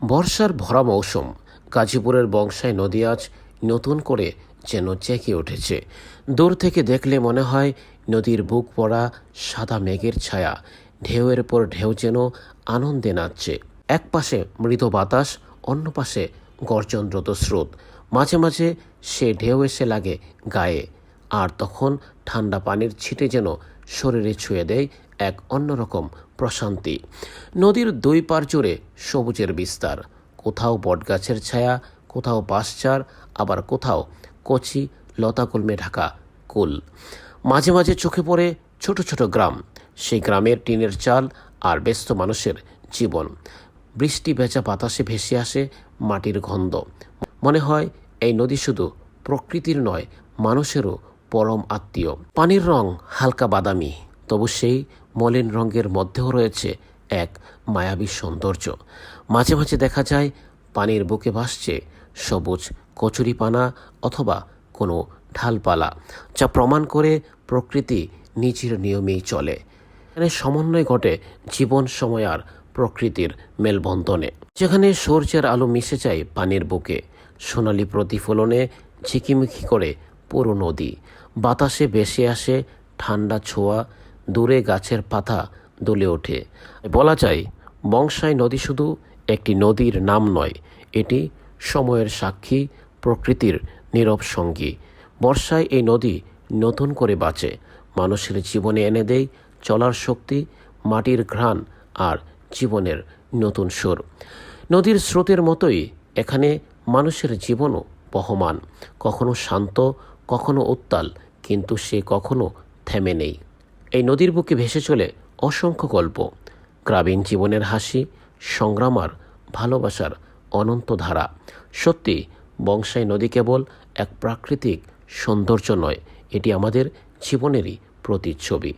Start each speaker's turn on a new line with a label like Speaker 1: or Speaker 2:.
Speaker 1: বর্ষার ভরা মৌসুম, গাজীপুরের বংশায় নদী আজ নতুন করে যেন জেগে উঠেছে। দূর থেকে দেখলে মনে হয় নদীর বুক পড়া সাদা মেঘের ছায়া, ঢেউয়ের পর ঢেউ যেন আনন্দে নাচছে। এক পাশে মৃদু বাতাস, অন্য পাশে গর্জনরত স্রোত। মাঝে মাঝে সে ঢেউ এসে লাগে গায়ে, আর তখন ঠান্ডা পানির ছিটে যেন শরীরে ছুঁয়ে দেয় এক অন্যরকম প্রশান্তি। নদীর দুই পার জুড়ে সবুজের বিস্তার। কোথাও বটগাছের ছায়া, কোথাও বাঁশঝাড়, আবার কোথাও কচি লতাকুলমে ঢাকা কুল। মাঝে মাঝে চোখে পড়ে ছোট ছোট গ্রাম। সেই গ্রামের টিনের চাল আর ব্যস্ত মানুষের জীবন। বৃষ্টি ভেজা বাতাসে ভেসে আসে মাটির গন্ধ। মনে হয় এই নদী শুধু প্রকৃতির নয়, মানুষেরও পরম আত্মীয়। পানির রং হালকা বাদামি, তবু সেই মলিন রঙের মধ্যেও রয়েছে এক মায়াবী সৌন্দর্য। মাঝে মাঝে দেখা যায় পানির বুকে ভাসছে সবুজ কচুরিপানা অথবা কোনো ঢালপালা, যা প্রমাণ করে প্রকৃতি নিজের নিয়মেই চলে। এখানে সমন্বয় ঘটে জীবন, সময় আর প্রকৃতির মেলবন্ধনে। যেখানে সূর্যের আলো মিশে যায় পানির বুকে, সোনালি প্রতিফলনে ঝিকিমিকি করে পুরো নদী। বাতাসে ভেসে আসে ঠান্ডা ছোঁয়া, দূরে গাছের পাতা দুলে ওঠে। বলা যায়, বংশাই নদী শুধু একটি নদীর নাম নয়, এটি সময়ের সাক্ষী, প্রকৃতির নীরব সঙ্গী। বর্ষায় এই নদী নতুন করে বাঁচে, মানুষের জীবনে এনে দেয় চলার শক্তি, মাটির ঘ্রাণ আর জীবনের নতুন সুর। নদীর স্রোতের মতোই এখানে মানুষের জীবনও বহমান, কখনো শান্ত, কখনো উত্তাল, কিন্তু সে কখনো থেমে নেই। এই নদীর বুকে ভেসে চলে অসংখ্য গল্প। গ্রামীণ জীবনের হাসি, সংগ্রাম আর ভালোবাসার অনন্ত ধারা। সত্যি, বংশাই নদী কেবল এক প্রাকৃতিক সৌন্দর্য নয়, এটি আমাদের জীবনেরই প্রতিচ্ছবি।